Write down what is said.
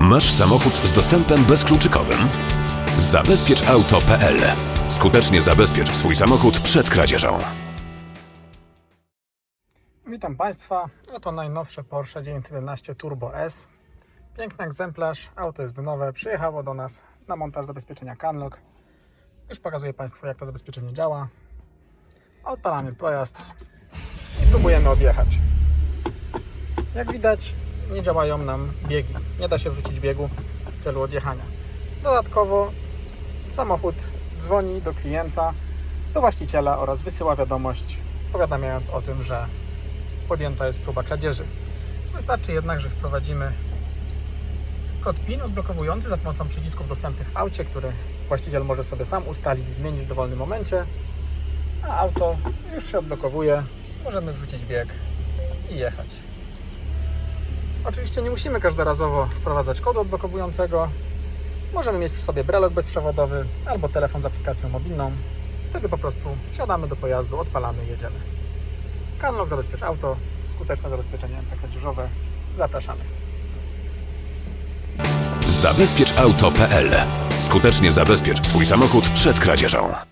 Masz samochód z dostępem bezkluczykowym? Zabezpieczauto.pl Skutecznie zabezpiecz swój samochód przed kradzieżą. Witam Państwa. Oto najnowsze Porsche 911 Turbo S. Piękny egzemplarz. Auto jest nowe. Przyjechało do nas na montaż zabezpieczenia Canlock. Już pokazuję Państwu, jak to zabezpieczenie działa. Odpalamy pojazd i próbujemy odjechać. Jak widać, nie działają nam biegi. Nie da się wrzucić biegu w celu odjechania. Dodatkowo samochód dzwoni do klienta, do właściciela oraz wysyła wiadomość powiadamiając o tym, że podjęta jest próba kradzieży. Wystarczy jednak, że wprowadzimy kod PIN odblokowujący za pomocą przycisków dostępnych w aucie, który właściciel może sobie sam ustalić i zmienić w dowolnym momencie, a auto już się odblokowuje, możemy wrzucić bieg i jechać. Oczywiście nie musimy każdorazowo wprowadzać kodu odblokowującego. Możemy mieć przy sobie brelok bezprzewodowy albo telefon z aplikacją mobilną. Wtedy po prostu wsiadamy do pojazdu, odpalamy i jedziemy. Canlock zabezpiecz auto, skuteczne zabezpieczenie antykradzieżowe. Zapraszamy. Zabezpieczauto.pl Skutecznie zabezpiecz swój samochód przed kradzieżą.